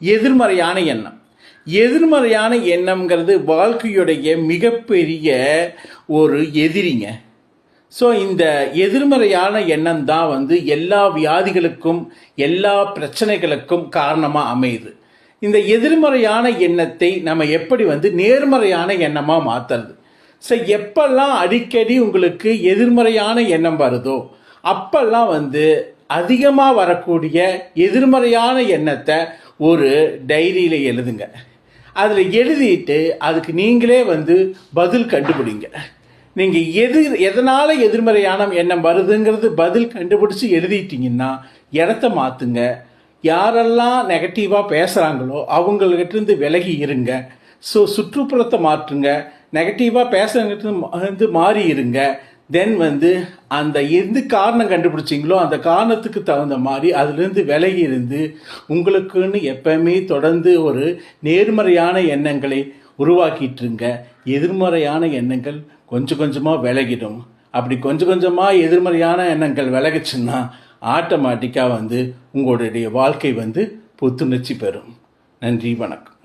எதிர்மறையான எண்ணம். எதிர்மறையான எண்ணம்ங்கிறது வாழ்க்கையுடைய மிகப்பெரிய ஒரு எதிரிங்க. ஸோ இந்த எதிர்மறையான எண்ணம் தான் வந்து எல்லா வியாதிகளுக்கும் எல்லா பிரச்சனைகளுக்கும் காரணமாக அமையுது. இந்த எதிர்மறையான எண்ணத்தை நம்ம எப்படி வந்து நேர்மறையான எண்ணமாக மாற்றுறது ஸோ எப்பெல்லாம் அடிக்கடி உங்களுக்கு எதிர்மறையான எண்ணம் வருதோ அப்பெல்லாம் வந்து அதிகமாக வரக்கூடிய எதிர்மறையான எண்ணத்தை ஒரு டைரியில் எழுதுங்க. அதில் எழுதிட்டு அதுக்கு நீங்களே வந்து பதில் கண்டுபிடிங்க. நீங்கள் எது எதனால் எதிர்மறையான எண்ணம் வருதுங்கிறது பதில் கண்டுபிடிச்சி எழுதிட்டிங்கன்னா இடத்த மாற்றுங்க யாரெல்லாம் நெகட்டிவாக பேசுகிறாங்களோ அவங்கக்கிட்டேருந்து விலகி இருங்க. ஸோ சுற்றுப்புறத்தை மாற்றுங்க. நெகட்டிவாக பேசுகிறவங்கிட்ட வந்து மாறி இருங்க தென் வந்து அந்த எந்த காரணம் கண்டுபிடிச்சிங்களோ அந்த காரணத்துக்கு தகுந்த மாதிரி அதுலேருந்து விலகி இருந்து உங்களுக்குன்னு எப்பவுமே தொடர்ந்து ஒரு நேர்மறையான எண்ணங்களை உருவாக்கிட்டுருங்க. எதிர்மறையான எண்ணங்கள் கொஞ்சம் கொஞ்சமாக விலகிடும். அப்படி கொஞ்சம் கொஞ்சமாக எதிர்மறையான எண்ணங்கள் விலகிச்சுன்னா ஆட்டோமேட்டிக்காக வந்து உங்களுடைய வாழ்க்கை வந்து புத்துணர்ச்சி பெறும். நன்றி வணக்கம்.